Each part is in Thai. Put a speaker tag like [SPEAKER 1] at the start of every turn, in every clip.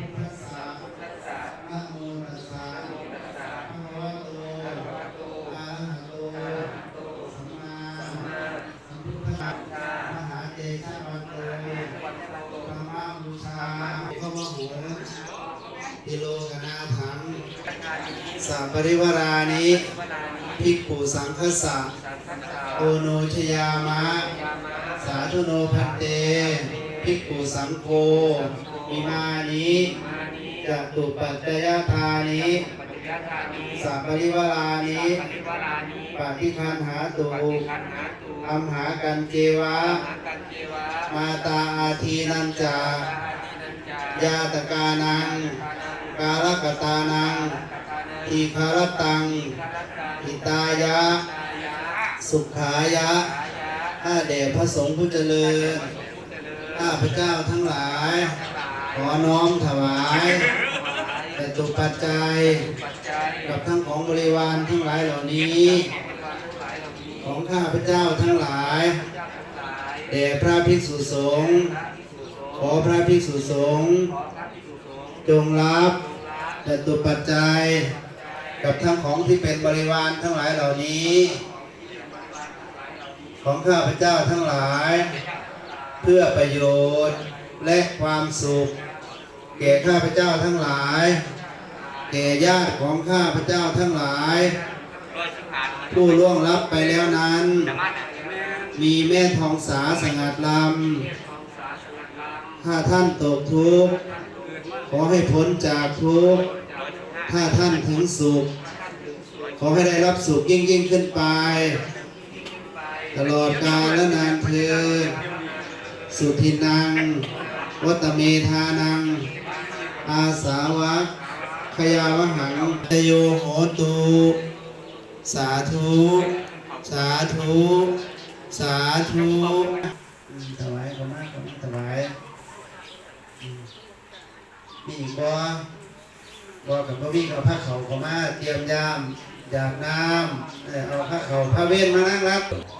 [SPEAKER 1] พุทธัสสะนะโมตัสสะภะคะวะโตอะระหะโตสัมมาสัมพุทธัสสะมหาเตชะวันโตธรรมบูชาพระมโหติโลกนาถังสัพปริวารานิภิกขุสังฆสสะโอโนชยามะ สาธุโนพันเตภิกขุสังโฆ มิมานิจตุปัจจยธานิสัพปริวารานิปฏิคันหาตุอัมหากันเจวะ มาตาอาทีนันจายาตกานัง กาลกตานังทีคารตังหิตายะ สุขายะข้าแด่พระสงฆ์ผู้เจริญข้าพระเจ้าทั้งหลาย ขอน้อมถวายแต่ตุปัจจัย กับทั้งของบริวารทั้งหลายเหล่านี้ ของข้าพเจ้าทั้งหลายแด่พระภิกษุสงฆ์ขอพระภิกษุสงฆ์จงรับแต่ตุปัจจัย กับทั้งของที่เป็นบริวารทั้งหลายเหล่านี้ ของข้าพเจ้าทั้งหลาย เพื่อประโยชน์ และความสุข แก่ข้าพเจ้าทั้งหลาย แก่ญาติของข้าพเจ้าทั้งหลาย ผู้ล่วงลับไปแล้วนั้น มีแม่ทองสาสงัดลำถ้าท่านตกทุกข์ขอให้พ้นจากทุกข์ถ้าท่านถึงสุข ขอให้ได้รับสุขยิ่งยิ่งขึ้นไป ตลอดกาลและนานเทินสุทินัง วัตเมธานัง อาสาวะขยาวหังตโยโหตุ สาธุ สาธุ สาธุถวายขอมากขอมากถวายมีอีกบ่บ่กับบ่มีก็เอาผ้าเขาขอมาเตรียมยามอยากน้ำเอาผ้าเขาผ้าเว้นมานั่งรับ
[SPEAKER 2] ยะถางนังเตตะนังอุปกปปติอิจิตังปฏิตังตุมหังจิปะเมวะสมิทันตุสัพเพปุเรนตุสังกปปาจันโทปนรส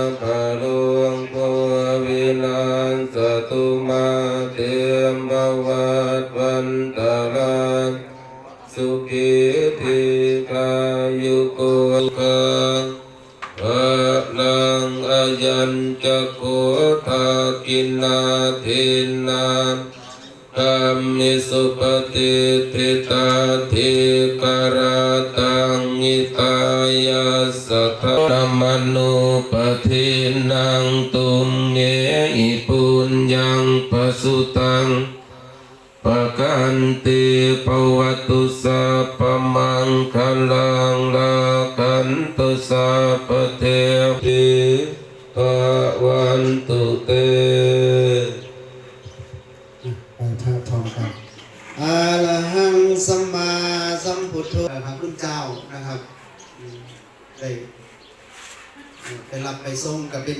[SPEAKER 2] สัพพะโลงโพวินัสสตุมาเตมบวัตวันตราสุขิธิกายุโกภะพลังอายัญจะโคทากินาทินาธรรมิสุปฏิทิตาธิกรา ปทินังตุมเงอิปุญญังปสุตังปะกันติปวัตุสัพพมังคลังลากันตุสัพเทวิภะวันตุเต
[SPEAKER 1] ไปพระทองกันอาลหังสัมมาสัมพุทโธพระคุณเจ้านะครับได้ ไปรับไปส่งกับเป็น